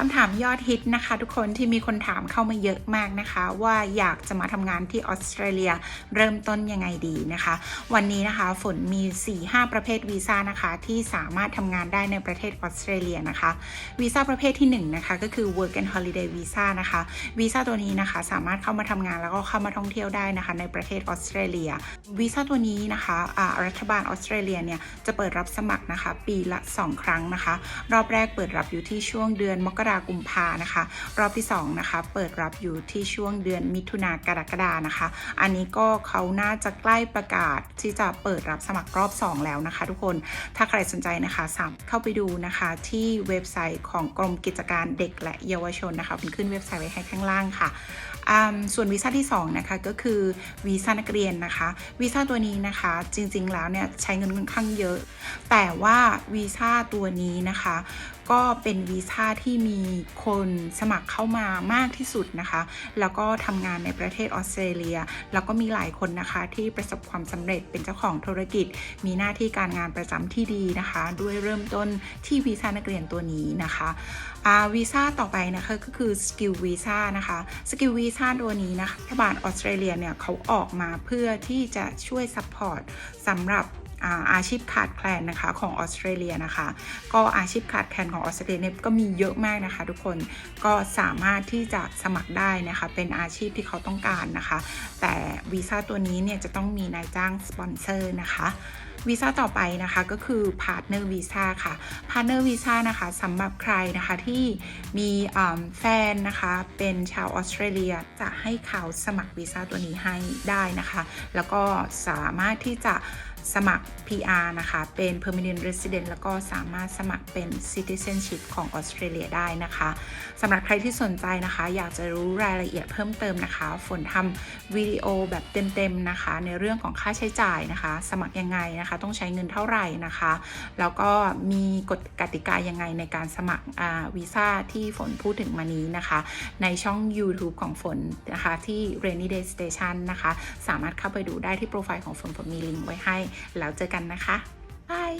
คำถามยอดฮิตนะคะ ทุกคนที่มีคนถามเข้ามาเยอะมากนะคะ ว่าอยากจะมาทำงานที่ออสเตรเลียเริ่มต้นยังไงดีนะคะ วันนี้นะคะฝนมี 4-5 ประเภทวีซ่านะคะ ที่สามารถทำงานได้ในประเทศออสเตรเลียนะคะวีซ่าประเภทที่1นะคะก็คือ work and holiday visa นะคะวีซ่าตัวนี้นะคะสามารถเข้ามาทำงานแล้วก็เข้ามาท่องเที่ยวได้นะคะ ในประเทศออสเตรเลียวีซ่าตัวนี้นะคะอ่ารัฐบาลออสเตรเลียเนี่ยจะเปิดรับสมัครนะคะ ปีละ 2 ครั้งนะคะ รอบแรกเปิดรับอยู่ที่ช่วงเดือนมกราคมกุมภานะคะ รอบที่2นะคะเปิดรับอยู่ที่ช่วงเดือนมิถุนากรกฎานะคะ อันนี้ก็เขาน่าจะใกล้ประกาศที่จะเปิดรับสมัครรอบ 2 แล้วนะคะ ทุกคนถ้าใครสนใจนะคะสามเข้าไปดูนะคะที่เว็บไซต์ของกรมกิจการเด็กและเยาวชนนะคะเป็นขึ้นเว็บไซต์ไว้ให้ข้างล่างค่ะอ่าส่วนวีซ่าที่2นะคะก็คือวีซ่านักเรียนนะคะวีซ่าตัวนี้นะคะจริงๆแล้วเนี่ยใช้เงินค่อนข้างเยอะ แต่ว่าวีซ่าตัวนี้นะคะ ก็เป็นวีซ่าที่มีีคนสมัครเข้ามามากที่สุดนะคะ แล้วก็ทำงานในประเทศออสเตรเลีย แล้วก็มีหลายคนนะคะที่ประสบความสำเร็จเป็นเจ้าของธุรกิจ มีหน้าที่การงานประจำที่ดีนะคะ ด้วยเริ่มต้นที่วีซ่านักเรียนตัวนี้นะคะวีซ่าต่อไปนะคะก็คือสกิลวีซ่านะคะสกิลวีซ่าตัวนี้นะคะรัฐบาลออสเตรเลียเนี่ยเขาออกมาเพื่อที่จะช่วยซัพพอร์ตสำหรับ อาชีพขาดแคลนนะคะของออสเตรเลียนะคะ ก็อาชีพขาดแคลนของออสเตรเลียเนี่ยก็มีเยอะมากนะคะ ทุกคนก็สามารถที่จะสมัครได้นะคะ เป็นอาชีพที่เขาต้องการนะคะ แต่วีซ่าตัวนี้เนี่ยจะต้องมีนายจ้างสปอนเซอร์นะคะวีซ่าต่อไปนะคะก็คือ Partner Visa ค่ะ Partner Visa นะคะสำหรับใครนะคะที่มีแฟนนะคะเป็นชาวออสเตรเลียจะให้เขาสมัครวีซ่าตัวนี้ให้ได้นะคะ แล้วก็สามารถที่จะ สมัคร PR นะคะ เป็น permanent resident แล้วก็สามารถสมัครเป็น citizenship ของออสเตรเลียได้นะคะสำหรับใครที่สนใจนะคะ อยากจะรู้รายละเอียดเพิ่มเติมนะคะ ฝนทำวิดีโอแบบเต็มๆนะคะ ในเรื่องของค่าใช้จ่ายนะคะ สมัครยังไงนะคะ ต้องใช้เงินเท่าไหร่นะคะ แล้วก็มีกฎกติกายังไงในการสมัครวีซ่าที่ฝนพูดถึงมานี้นะคะ ในช่อง YouTube ของฝนนะคะที่ Rainy Day Station นะคะ สามารถเข้าไปดูได้ที่โปรไฟล์ของฝนฝนมีลิงก์ไว้ให้แล้วเจอกันนะคะบาย